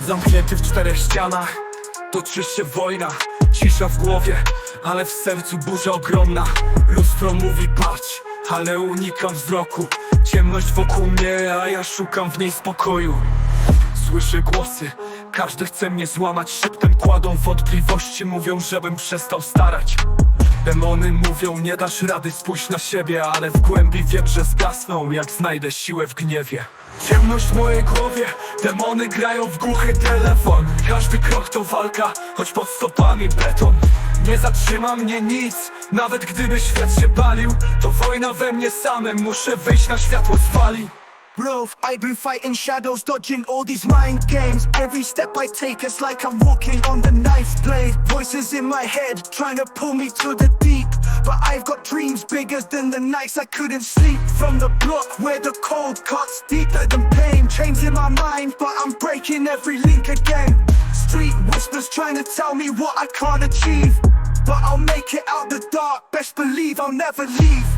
Zamknięty w czterech ścianach Toczy się wojna. Cisza w głowie Ale w sercu burza ogromna. Lustro mówi patrz Ale unikam wzroku. Ciemność wokół mnie A ja szukam w niej spokoju. Słyszę głosy Każdy chce mnie złamać. Szeptem kładą wątpliwości Mówią, żebym przestał starać Demony mówią, nie dasz rady, spójrz na siebie Ale w głębi wiem, że zgasną, jak znajdę siłę w gniewie. Ciemność w mojej głowie, demony grają w głuchy telefon. Każdy krok to walka, choć pod stopami beton. Nie zatrzyma mnie nic, nawet gdyby świat się palił To wojna we mnie samym, muszę wyjść na światło z fali Bro, I've been fighting shadows, dodging all these mind games. Every step I take, it's like I'm walking on the knife blade. Voices in my head, trying to pull me to the deep. But I've got dreams bigger than the nights I couldn't sleep. From the block where the cold cuts deeper than pain. Chains in my mind, but I'm breaking every link again. Street whispers trying to tell me what I can't achieve. But I'll make it out the dark, best believe I'll never leave.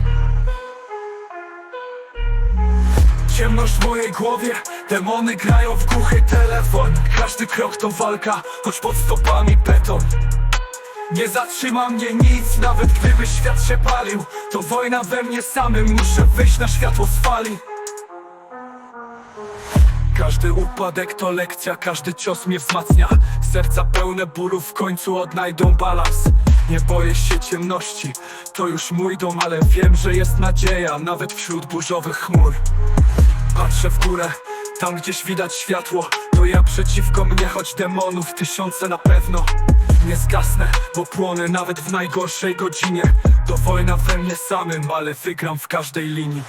Ciemność w mojej głowie, demony grają w głuchy telefon. Każdy krok to walka, choć pod stopami beton. Nie zatrzyma mnie nic, nawet gdyby świat się palił. To wojna we mnie samym, muszę wyjść na światło z fali. Każdy upadek to lekcja, każdy cios mnie wzmacnia. Serca pełne bólu w końcu odnajdą balans. Nie boję się ciemności, to już mój dom Ale wiem, że jest nadzieja, nawet wśród burzowych chmur Patrzę w górę, tam gdzieś widać światło. To ja przeciwko mnie, choć demonów tysiące na pewno. Nie zgasnę, bo płonę nawet w najgorszej godzinie. To wojna we mnie samym, ale wygram w każdej linii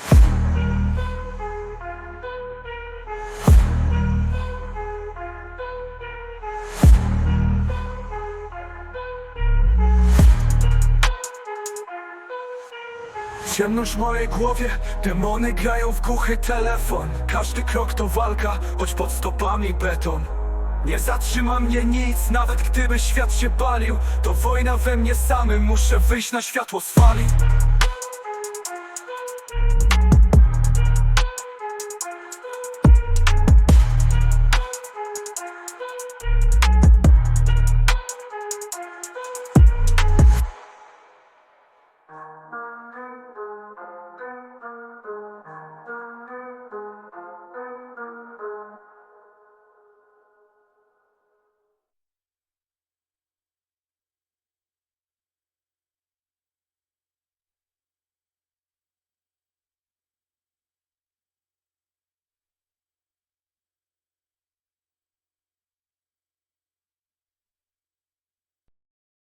Ciemność w mojej głowie, demony grają w głuchy telefon. Każdy krok to walka, choć pod stopami beton. Nie zatrzyma mnie nic, nawet gdyby świat się palił. To wojna we mnie samym, muszę wyjść na światło z fali